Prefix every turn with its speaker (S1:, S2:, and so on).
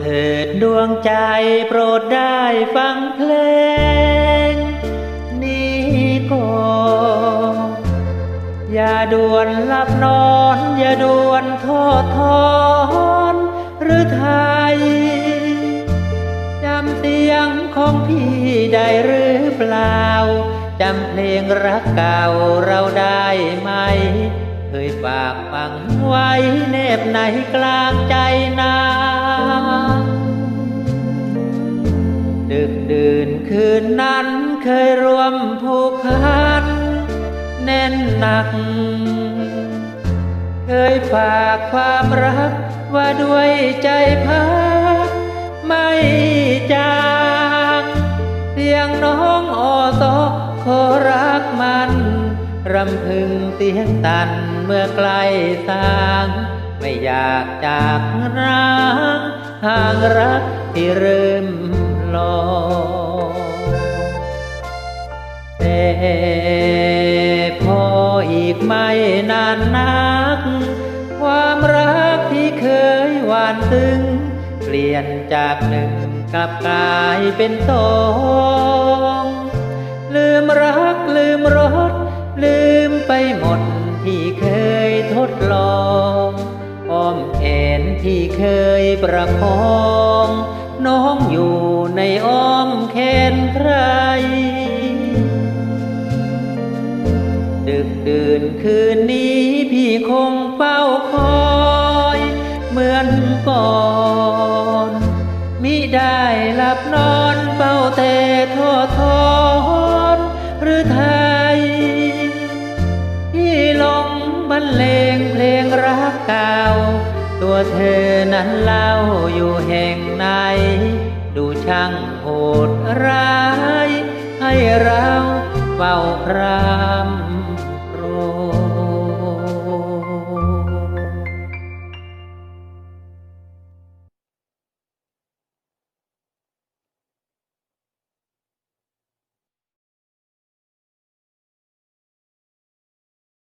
S1: เถิดดวงใจโปรดได้ฟังเพลง นี้ก่อนอย่าด่วนหลับนอน อย่าด่วนทอดทอนหรือไทยจำเสียงของพี่ได้หรือเปล่าจำเพลงรักเก่าเราได้ไหม เคยฝากฝังไว้แนบในกลางใจนา นั้นเคยรวมผูกพันแน่นหนัก เคยฝากความรักว่าด้วยใจพักไม่จางเสียงน้องออตอขอรักมันรำพึงเสียงตันเมื่อใกล้สาง ไม่อยากจากร้างห่างรักที่เริ่มลอย พออีกไม่นานนัก ความรักที่เคยหวานซึ้งเปลี่ยนจากหนึ่งกลับกลายเป็นสองลืมรักลืมรสลืมไปหมดที่เคยทดลองอ้อมแขนที่เคยประคอง น้องอยู่ในอ้อมแขนใคร นคืนนี้พี่คงเฝ้าคอยเหมือนก่อนมิได้หลับนอนเฝ้าแต่ทอทอนหรือไทยที่ลงบรรเลงเพลงรักเก่า ตัวเธอนั้นเล่าอยู่แห่งไหน ดูช่างโหดร้าย ให้เราเฝ้าคราม